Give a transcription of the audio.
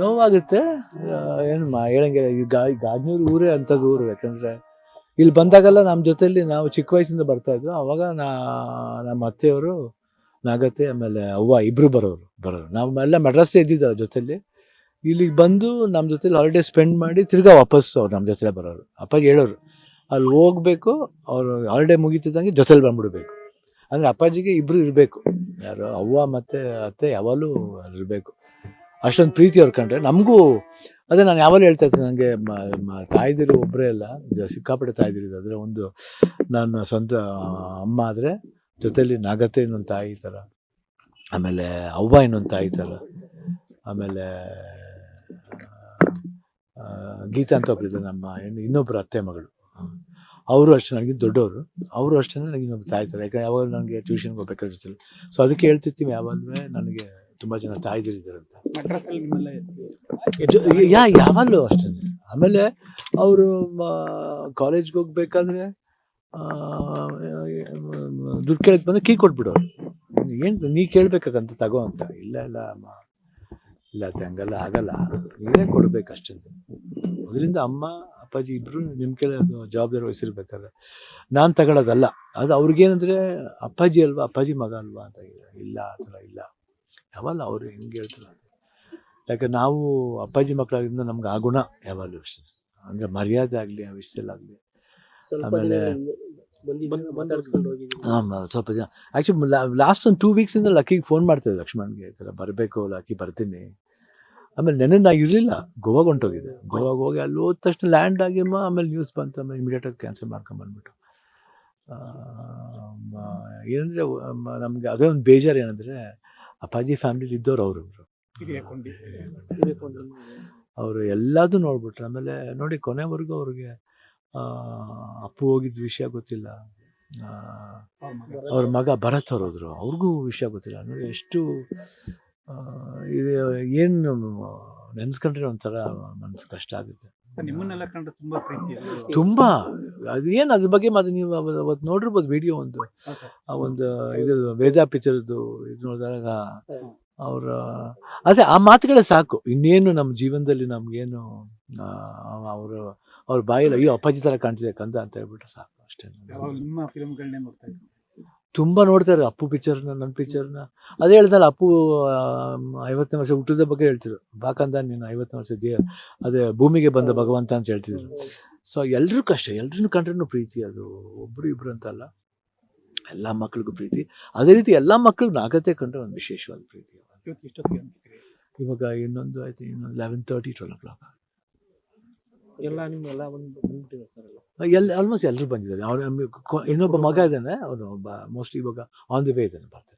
ನೋವಾಗುತ್ತೆ. ಏನು ಹೇಳಂಗಿಲ್ಲ ಈ ಗಾ ಗಾಜನೂರು ಊರೇ ಅಂಥದ್ದು ಊರು, ಯಾಕಂದರೆ ಇಲ್ಲಿ ಬಂದಾಗೆಲ್ಲ ನಮ್ಮ ಜೊತೆಯಲ್ಲಿ ನಾವು ಚಿಕ್ಕ ವಯಸ್ಸಿಂದ ಬರ್ತಾ ಅವಾಗ ನಾ, ನಮ್ಮ ಅತ್ತೆಯವರು ನಾಗತ್ತೆ, ಆಮೇಲೆ ಅವ್ವ ಇಬ್ಬರು ಬರೋರು ಬರೋರು. ನಾವು ಎಲ್ಲ ಮೆಡ್ರಾಸ್ಲೇ ಅವ್ರ ಜೊತೆಲಿ ಇಲ್ಲಿಗೆ ಬಂದು ನಮ್ಮ ಜೊತೆಲಿ ಹಾಲಿಡೇ ಸ್ಪೆಂಡ್ ಮಾಡಿ ತಿರ್ಗಾ ವಾಪಸ್ ಅವ್ರು ನಮ್ಮ ಜೊತೆಲೇ ಬರೋರು. ಅಪ್ಪಾಜಿ ಹೇಳೋರು, ಅಲ್ಲಿ ಹೋಗ್ಬೇಕು, ಅವರು ಹಾಲಿಡೇ ಮುಗಿತಿದ್ದಂಗೆ ಜೊತೆಲಿ ಬಂದ್ಬಿಡ್ಬೇಕು. ಅಂದರೆ ಅಪ್ಪಾಜಿಗೆ ಇಬ್ಬರು ಇರಬೇಕು. ಯಾರು ಅವ್ವ ಮತ್ತು ಅತ್ತೆ ಯಾವಾಗಲೂ ಇರಬೇಕು. ಅಷ್ಟೊಂದು ಪ್ರೀತಿ ಅವ್ರು ಕಂಡ್ರೆ. ನಮಗೂ ಅದೇ ನಾನು ಯಾವಾಗಲೂ ಹೇಳ್ತಾ ಇರ್ತೀನಿ ನನಗೆ ತಾಯ್ದಿರು ಒಬ್ಬರೇ ಅಲ್ಲ ಸಿಕ್ಕಾಪಟ್ಟೆ ತಾಯ್ದಿರಿದೆ ಅಂದರೆ ಒಂದು ನನ್ನ ಸ್ವಂತ ಅಮ್ಮ ಆದರೆ ಜೊತೆಯಲ್ಲಿ ನಾಗತ್ತೆ ಇನ್ನೊಂದು ತಾಯಿ ಥರ ಆಮೇಲೆ ಅವ್ವ ಇನ್ನೊಂದು ತಾಯಿ ಥರ ಆಮೇಲೆ ಗೀತಾ ಅಂತ ಒಬ್ರು ಇದ್ದಾರೆ ನಮ್ಮ ಇನ್ನು- ಇನ್ನೊಬ್ರು ಅತ್ತೆ ಮಗಳು. ಅವರು ಅಷ್ಟೇ ನನಗೆ ದೊಡ್ಡವರು. ಅವರು ಅಷ್ಟೇ ನನಗೆ ಇನ್ನೊಬ್ಬರು ತಾಯಿ ಥರ ಯಾಕಂದರೆ ಯಾವಾಗ ನನಗೆ ಟ್ಯೂಷನ್ಗೆ ಹೋಗ್ಬೇಕಾದ್ರೆ ಸೊ ಅದಕ್ಕೆ ಹೇಳ್ತಿರ್ತೀವಿ ಯಾವಾಗಲೂ, ನನಗೆ ತುಂಬ ಜನ ತಾಯಿದ್ರು ಅಂತ ಮಡ್ರಾಸಲ್ಲಿ ನಿಮ್ಮೆಲ್ಲ ಜೊ- ಯಾ ಯಾವಾಗಲೂ ಅಷ್ಟೇ. ಆಮೇಲೆ ಅವರು ಕಾಲೇಜ್ಗೆ ಹೋಗ್ಬೇಕಾದ್ರೆ ದುಡ್ಡು ಕೇಳಕ್ ಬಂದ್ರೆ ಕೀ ಕೊಟ್ಬಿಡೋರು. ಏನು ನೀ ಕೇಳ್ಬೇಕಂತ ತಗೋ ಅಂತ. ಇಲ್ಲ ಇಲ್ಲ ಅಮ್ಮ. ಇಲ್ಲ ಅತ್ತೆ ಹಂಗಲ್ಲ ಆಗಲ್ಲ ನೀವೇ ಕೊಡ್ಬೇಕು ಅಷ್ಟೇ ಅದರಿಂದ ಅಮ್ಮ ಅಪ್ಪಾಜಿ ಇಬ್ರು ನಿಮ್ಮ ಕೆಲ ಜವಾಬ್ದಾರಿ ವಹಿಸಿರ್ಬೇಕಾದ್ರೆ ನಾನು ತಗೊಳ್ಳೋದಲ್ಲ ಅದು ಅವ್ರಿಗೇನಂದ್ರೆ ಅಪ್ಪಾಜಿ ಅಲ್ವಾ ಅಪ್ಪಾಜಿ ಮಗ ಅಲ್ವಾ ಅಂತ ಇಲ್ಲ ಆ ಥರ ಇಲ್ಲ. ಯಾವಲ್ಲ ಅವರು ಹೆಂಗೆ ಹೇಳ್ತಾರೆ. ಯಾಕೆ ನಾವು ಅಪ್ಪಾಜಿ ಮಕ್ಕಳಾಗಿಂದ ನಮ್ಗೆ ಆ ಗುಣ ಯಾವಾಗಲೂ ಅಷ್ಟೇ. ಅಂದರೆ ಮರ್ಯಾದೆ ಆಗಲಿ ಆ ವಿಷಯದಲ್ಲಾಗಲಿ ಸ್ವಲ್ಪ ಆಮೇಲೆ- ಹಾಂ ಸ್ವಲ್ಪ ಜನ ಆ್ಯಕ್ಚುಲಿ ಲಾಸ್ಟ್ ಒಂದು ಟೂ ವೀಕ್ಸಿಂದ ಲಕ್ಕಿಗೆ ಫೋನ್ ಮಾಡ್ತಿದ್ದೆ ಲಕ್ಷ್ಮಣ್ಗೆ ಈ ಥರ ಬರಬೇಕು ಲಕ್ಕಿ ಬರ್ತೀನಿ. ಆಮೇಲೆ ನೆನೆ ನಾ ಇರಲಿಲ್ಲ ಗೋವಾಗ ಹೊಂಟೋಗಿದ್ದೆ. ಗೋವಾಗ ಹೋಗಿ ಅಲ್ಲಿ ಹೋದ ತಕ್ಷಣ ಲ್ಯಾಂಡ್ ಆಗಿಮ್ಮ ಆಮೇಲೆ ನ್ಯೂಸ್ ಬಂತು ಆಮೇಲೆ ಇಮಿಡಿಯೇಟಾಗಿ ಕ್ಯಾನ್ಸಲ್ ಮಾಡ್ಕೊಂಬಂದ್ಬಿಟ್ಟು ಏನಂದರೆ ನಮಗೆ ಅದೇ ಒಂದು ಬೇಜಾರು ಏನಂದರೆ ಅಪ್ಪಾಜಿ ಫ್ಯಾಮಿಲಿಲಿ ಇದ್ದವ್ರು ಅವರು ಅವರು ಎಲ್ಲದೂ ನೋಡ್ಬಿಟ್ರು. ಆಮೇಲೆ ನೋಡಿ ಕೊನೆವರೆಗೂ ಅವ್ರಿಗೆ ಅಪ್ಪು ಹೋಗಿದ್ದ ವಿಷಯ ಗೊತ್ತಿಲ್ಲ. ಅವ್ರ ಮಗ ಭರತ್ ಅವ್ರು ಹೋದ್ರು. ಅವ್ರಿಗೂ ವಿಷಯ ಗೊತ್ತಿಲ್ಲ. ನೋಡಿ ಎಷ್ಟು ಇದು ಏನು ನೆನೆಸ್ಕೊಂಡ್ರೆ ಒಂಥರ ಮನಸ್ಸು ಕಷ್ಟ ಆಗುತ್ತೆ. ನಿಮ್ಮನ್ನೆಲ್ಲ ಕಂಡ್ರೆ ತುಂಬಾ ಪ್ರೀತಿ ತುಂಬಾ. ಅದೇನು ಅದು ಅದ್ರ ಬಗ್ಗೆ ಮತ್ತೆ ನೀವು ಅವತ್ತು ನೋಡಿರ್ಬೋದು ವಿಡಿಯೋ ಒಂದು. ಆ ಒಂದು ಇದು ವೇಜಾ ಪಿಕ್ಚರ್ದು ಇದು ನೋಡಿದಾಗ ಅವರ ಅದೇ ಆ ಮಾತುಗಳೇ ಸಾಕು. ಇನ್ನೇನು ನಮ್ಮ ಜೀವನದಲ್ಲಿ ನಮ್ಗೇನು ಅವರು ಅವ್ರ ಬಾಯಲ್ಲಿ ಅಯ್ಯೋ ಅಪ್ಪಾಜಿ ಥರ ಕಾಣ್ತಿದೆ ಕಂದ ಅಂತ ಹೇಳ್ಬಿಟ್ಟು ಸಾಕು. ಅಷ್ಟೇ. ನಿಮ್ಮ ಫಿಲ್ಮ್ಗಳನ್ನೇ ನೋಡ್ತಾ ತುಂಬ ನೋಡ್ತಾರೆ ಅಪ್ಪು ಪಿಕ್ಚರ್ನ ನನ್ನ ಪಿಕ್ಚರ್ನ ಅದೇ ಹೇಳ್ತಾರೆ ಅಪ್ಪು ಐವತ್ತನೇ ವರ್ಷ ಹುಟ್ಟಿದ ಬಗ್ಗೆ ಹೇಳ್ತಿದ್ರು. ಬಾಕಂದ ನೀನು ಐವತ್ತನೇ ವರ್ಷ ದೇ ಅದೇ ಭೂಮಿಗೆ ಬಂದ ಭಗವಂತ ಅಂತ ಹೇಳ್ತಿದ್ರು. ಸೊ ಎಲ್ರೂ ಕಷ್ಟ ಎಲ್ರೂ ಕಂಡ್ರೂ ಪ್ರೀತಿ ಅದು. ಒಬ್ರು ಇಬ್ರು ಅಂತಲ್ಲ. ಎಲ್ಲ ಮಕ್ಳಿಗೂ ಪ್ರೀತಿ. ಅದೇ ರೀತಿ ಎಲ್ಲ ಮಕ್ಕಳು ನಾಗತೆ ಕಂಡ್ರೆ ಒಂದು ವಿಶೇಷವಾದ ಪ್ರೀತಿ. ಇವಾಗ ಇನ್ನೊಂದು ಆಯ್ತು ಇನ್ನೊಂದು eleven thirty twelve o'clock ಎಲ್ಲ ಒಂದು ಬಂದ್ಬಿಟ್ಟಿದೆ ಸರ್ ಎಲ್ಲ. ಎಲ್ಲ ಆಲ್ಮೋಸ್ಟ್ ಎಲ್ಲರೂ ಬಂದಿದ್ದಾರೆ. ಅವ್ರು ಇನ್ನೊಬ್ಬ ಮಗ ಇದ್ದಾನೆ ಅವನು ಒಬ್ಬ ಮೋಸ್ಟ್ಲಿ ಇವಾಗ ಆನ್ ದಿ ವೇ ಇದ್ದಾನೆ ಬರ್ತಾರೆ